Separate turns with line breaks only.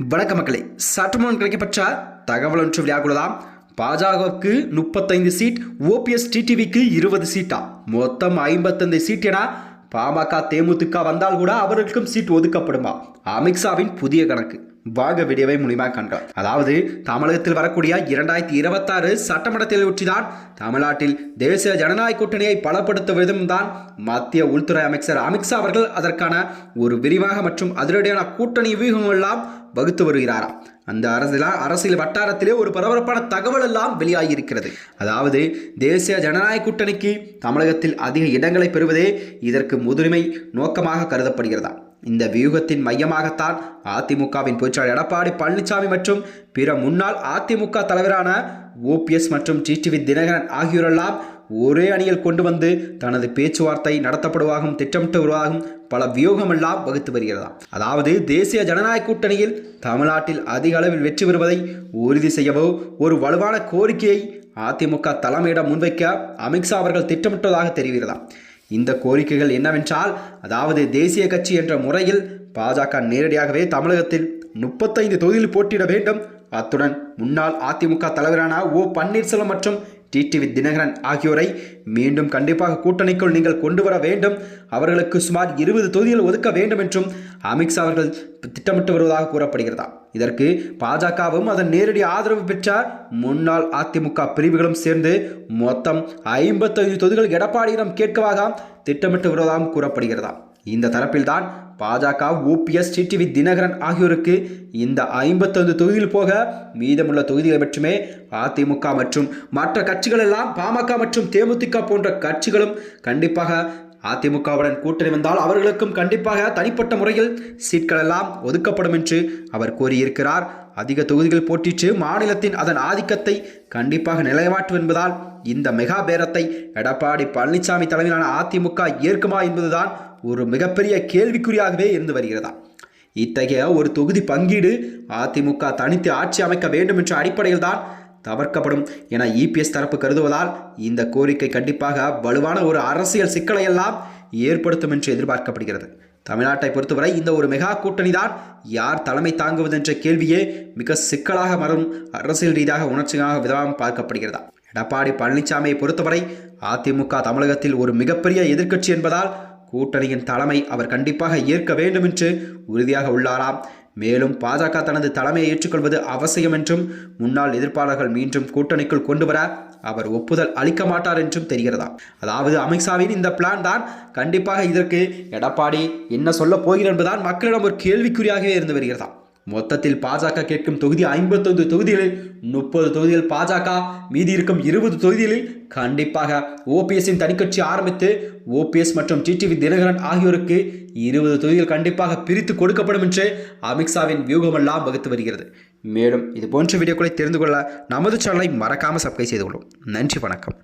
வணக்க மக்களே சற்றுமுன் கிடைக்கப்பட்ட தகவல் ஒன்று விளையாடுலாம் பாஜகவுக்கு முப்பத்தைந்து சீட் ஓபிஎஸ் டிடிவிக்கு இருபது சீட்டா? மொத்தம் ஐம்பத்தைந்து சீட் என பாமக தேமுதிக வந்தால் கூட அவர்களுக்கும் சீட் ஒதுக்கப்படுமா? அமித்ஷாவின் புதிய கணக்கு. வாக விடியவை மூலியமாக கண்டோம் அதாவது தமிழகத்தில் வரக்கூடிய இரண்டாயிரத்தி இருபத்தாறு சட்டமன்றத்தில் ஒற்றிதான் தமிழ்நாட்டில் தேசிய ஜனநாயக கூட்டணியை பலப்படுத்த விதம்தான் மத்திய உள்துறை அமைச்சர் அமித்ஷா அவர்கள் அதற்கான ஒரு விரிவாக மற்றும் அதிரடியான கூட்டணி வியூகம் எல்லாம் வகுத்து வருகிறாராம். அந்த அரசியல அரசியல் வட்டாரத்திலே ஒரு பரபரப்பான தகவல் எல்லாம் வெளியாகியிருக்கிறது. அதாவது தேசிய ஜனநாயக கூட்டணிக்கு தமிழகத்தில் அதிக இடங்களை பெறுவதே இதற்கு முதுரிமை நோக்கமாக கருதப்படுகிறதா? இந்த வியூகத்தின் மையமாகத்தான் அதிமுகவின் பொதுச்சாளர் எடப்பாடி பழனிசாமி மற்றும் பிற முன்னாள் அதிமுக தலைவரான ஓபிஎஸ் மற்றும் டிடிவி தினகரன் ஆகியோரெல்லாம் ஒரே அணியில் கொண்டு வந்து தனது பேச்சுவார்த்தை நடத்தப்படுவாகும் திட்டமிட்டு வருவாகும் பல வியூகமெல்லாம் வகுத்து வருகிறதாம். அதாவது தேசிய ஜனநாயக கூட்டணியில் தமிழ்நாட்டில் அதிக அளவில் வெற்றி பெறுவதை உறுதி செய்யவோ ஒரு வலுவான கோரிக்கையை அதிமுக தலைமையிடம் முன்வைக்க அமித்ஷா அவர்கள் திட்டமிட்டதாக தெரிகிறதாம். இந்த கோரிக்கைகள் என்னவென்றால் அதாவது தேசிய கட்சி என்ற முறையில் பாஜக நேரடியாகவே தமிழகத்தில் முப்பத்தைந்து தொகுதியில் போட்டியிட வேண்டும். அத்துடன் முன்னாள் அதிமுக தலைவரான ஓ பன்னீர்செல்வம் மற்றும் டிடிவி தினகரன் ஆகியோரை மீண்டும் கண்டிப்பாக கூட்டணிக்குள் நீங்கள் கொண்டு வர வேண்டும். அவர்களுக்கு சுமார் இருபது தொகுதிகள் ஒதுக்க வேண்டும் என்றும் அமித்ஷா அவர்கள் திட்டமிட்டு வருவதாக கூறப்படுகிறதா? இதற்கு பாஜகவும் அதன் நேரடி ஆதரவு பெற்ற முன்னாள் அதிமுக பிரிவுகளும் சேர்ந்து மொத்தம் ஐம்பத்தைந்து தொகுதிகள் எடப்பாடியிடம் கேட்கவாக திட்டமிட்டு வருவதாகவும் கூறப்படுகிறதா? இந்த தரப்பில்தான் பாஜக ஓபிஎஸ் டிடிவி தினகரன் ஆகியோருக்கு இந்த ஐம்பத்தைந்து தொகுதியில் போக மீதமுள்ள தொகுதிகளை மட்டுமே அதிமுக மற்றும் மற்ற கட்சிகள் எல்லாம் பாமக மற்றும் தேமுதிக போன்ற கட்சிகளும் கண்டிப்பாக அதிமுகவுடன் கூட்டணி வந்தால் அவர்களுக்கும் கண்டிப்பாக தனிப்பட்ட முறையில் சீட்கள் எல்லாம் ஒதுக்கப்படும் என்று அவர் கூறியிருக்கிறார். அதிக தொகுதிகள் போட்டிட்டு மாநிலத்தின் அதன் ஆதிக்கத்தை கண்டிப்பாக நிலைவாட்டும் என்பதால் இந்த மெகா பேரத்தை எடப்பாடி பழனிசாமி தலைமையிலான அதிமுக ஏற்குமா என்பதுதான் ஒரு மிகப்பெரிய கேள்விக்குறியாகவே இருந்து வருகிறதா? இத்தகைய ஒரு தொகுதி பங்கீடு அதிமுக தனித்து ஆட்சி அமைக்க வேண்டும் என்ற அடிப்படையில் தான் தவிர்க்கப்படும் என இபிஎஸ் தரப்பு கருதுவதால் இந்த கோரிக்கை கண்டிப்பாக வலுவான ஒரு அரசியல் சிக்கலையெல்லாம் ஏற்படுத்தும் என்று எதிர்பார்க்கப்படுகிறது. தமிழ்நாட்டை பொறுத்தவரை இந்த ஒரு மெகா கூட்டணி தான் யார் தலைமை தாங்குவது என்ற கேள்வியே மிக சிக்கலாக மறும் அரசியல் ரீதியாக உணர்ச்சியாக விதமாக பார்க்கப்படுகிறதா. எடப்பாடி பழனிசாமியை பொறுத்தவரை அதிமுக தமிழகத்தில் ஒரு மிகப்பெரிய எதிர்க்கட்சி என்பதால் கூட்டணியின் தலைமை அவர் கண்டிப்பாக ஏற்க வேண்டும் என்று உறுதியாக உள்ளாராம். மேலும் பாஜக தனது தலைமையை ஏற்றுக்கொள்வது அவசியம் என்றும் முன்னாள் எதிர்ப்பாளர்கள் மீண்டும் கூட்டணிக்குள் கொண்டு வர அவர் ஒப்புதல் அளிக்க மாட்டார் என்றும் தெரிகிறதா? அதாவது அமித்ஷாவின் இந்த பிளான் தான் கண்டிப்பாக இதற்கு எடப்பாடி என்ன சொல்ல போகிறார் என்பதுதான் மக்களிடம் ஒரு கேள்விக்குறியாகவே இருந்து வருகிறதா? மொத்தத்தில் பாஜக கேட்கும் தொகுதி ஐம்பத்தொன்று தொகுதிகளில் முப்பது தொகுதியில் பாஜக மீதி இருக்கும் இருபது தொகுதிகளில் கண்டிப்பாக ஓபிஎஸ்ஸின் தனிக்கட்சி ஆரம்பித்து ஓபிஎஸ் மற்றும் டிடிவி தினகரன் ஆகியோருக்கு இருபது தொகுதிகள் கண்டிப்பாக பிரித்து கொடுக்கப்படும் என்று அமித்ஷாவின் வியூகமெல்லாம் வகுத்து வருகிறது. மேலும் இது போன்ற வீடியோக்களை தெரிந்து கொள்ள நமது சேனலை மறக்காமல் சப்ஸ்கிரைப் செய்து கொள்ளும். நன்றி வணக்கம்.